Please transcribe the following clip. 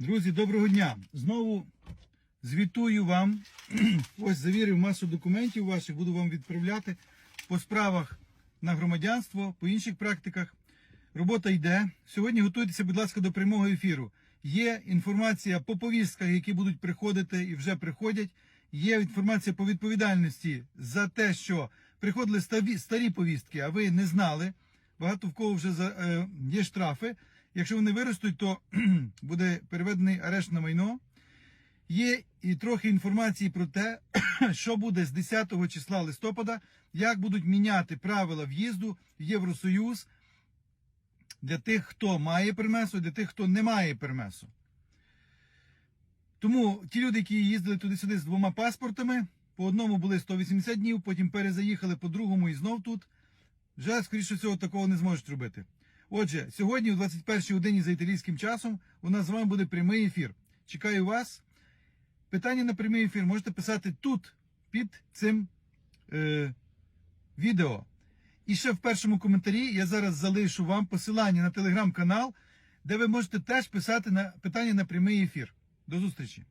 Друзі, доброго дня. Знову звітую вам. Ось завірив масу документів ваших, буду вам відправляти по справах на громадянство, по інших практиках. Робота йде. Сьогодні готуйтеся, будь ласка, до прямого ефіру. Є інформація по повістках, які будуть приходити і вже приходять. Є інформація по відповідальності за те, що приходили старі, повістки, а ви не знали. Багато в кого вже е, є штрафи. Якщо вони виростуть, то буде переведений арешт на майно. Є і трохи інформації про те, що буде з 10 числа листопада, як будуть міняти правила в'їзду в Євросоюз для тих, хто має пермесу, для тих, хто не має пермесу. Тому ті люди, які їздили туди-сюди з двома паспортами, по одному були 180 днів, потім перезаїхали по другому і знов тут. Вже, скоріше всього, такого не зможуть робити. Отже, сьогодні, о 21 годині за італійським часом, у нас з вами буде прямий ефір. Чекаю вас. Питання на прямий ефір можете писати тут, під цим е, відео. І ще в першому коментарі я зараз залишу вам посилання на телеграм-канал, де ви можете теж писати на питання на прямий ефір. До зустрічі!